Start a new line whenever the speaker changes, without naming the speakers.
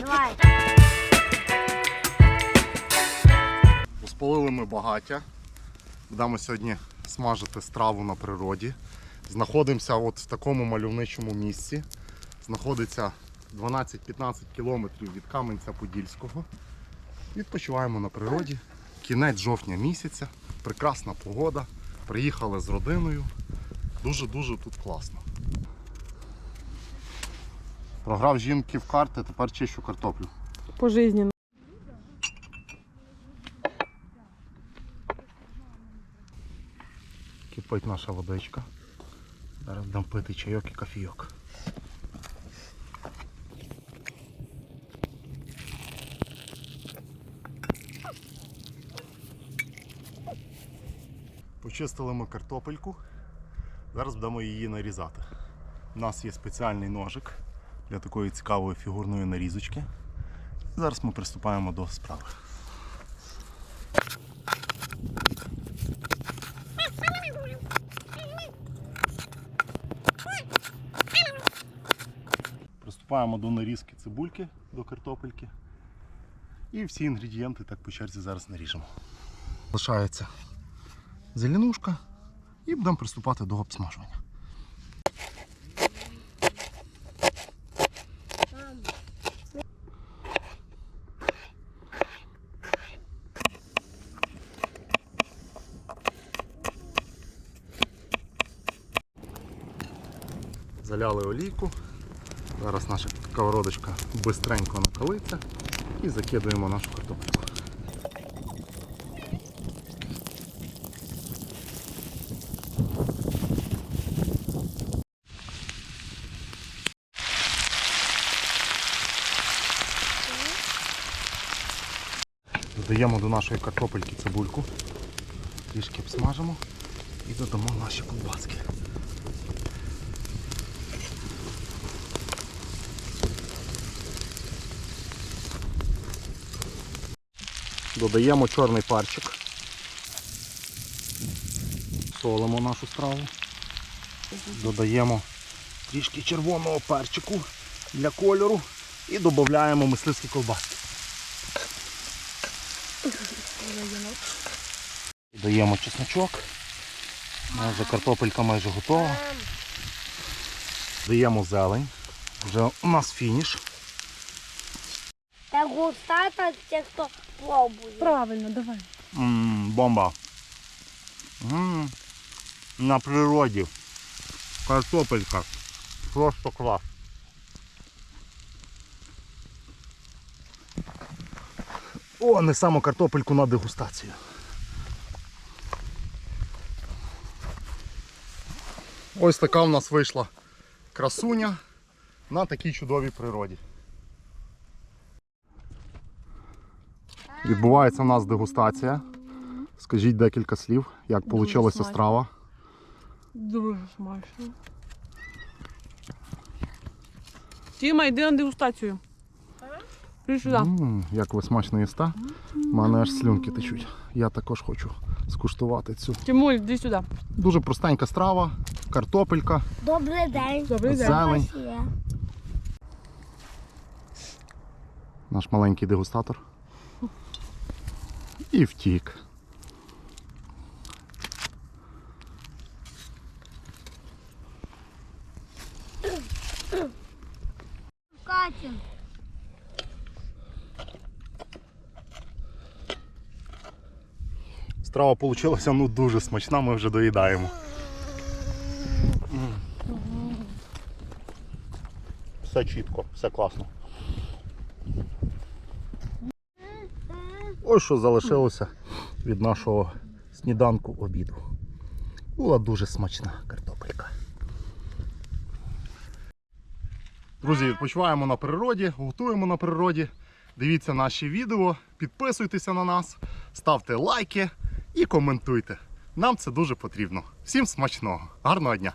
Давай.
Розпалили ми багаття. Будемо сьогодні смажити страву на природі. Знаходимося от в такому мальовничому місці. Знаходиться 12-15 кілометрів від Кам'янця-Подільського. Відпочиваємо на природі. Кінець жовтня місяця, прекрасна погода. Приїхали з родиною. Дуже-дуже тут класно. Програв жінки в карти, тепер чищу картоплю.
Пожизненно.
Кипить наша водичка. Зараз будемо пити чайок і кофійок. Почистили ми картопельку. Зараз будемо її нарізати. У нас є спеціальний ножик для такої цікавої фігурної нарізочки. Зараз ми приступаємо до справи. Приступаємо до нарізки цибульки до картопельки. І всі інгредієнти так по черзі зараз наріжемо. Лишається зеленушка і будемо приступати до обсмажування. Заляли олійку. Зараз наша сковородочка бистренько накалиться і закидуємо нашу картоплю. Додаємо до нашої картопельки цибульку, трішки обсмажимо і додамо наші ковбаски. Додаємо чорний парчик. Солимо нашу страву. Додаємо трішки червоного перчику для кольору і додаємо мисливські колбаски. Додаємо чесночок. Вже картопелька майже готова. Даємо зелень. Вже у нас фініш.
Та густа, та те, хто пробує.
Правильно, давай.
М, бомба. М, на природі. Картопелька. Просто клас. О, не само картопельку на дегустацію. Ось така в нас вийшла красуня на такій чудовій природі. Відбувається у нас дегустація. Скажіть декілька слів, як
Дуже
вийшла
смачно.
страва.
Дуже смачно. Тіма, йди на дегустацію. Іди сюди.
М, як ви смачно їсте. У мене аж слюнки течуть. Я також хочу скуштувати цю.
Тимуль, йди сюди.
Дуже простенька страва, картопелька,
Добрий день.
Добрий день.
зелень.
Ось.
Наш маленький дегустатор. І втік.
Катя.
Страва вийшла ну, дуже смачна, ми вже доїдаємо. Все чітко, все класно. Ось що залишилося від нашого сніданку обіду. Була дуже смачна картопелька. Друзі, відпочиваємо на природі, готуємо на природі. Дивіться наші відео, підписуйтеся на нас, ставте лайки і коментуйте. Нам це дуже потрібно. Всім смачного, гарного дня!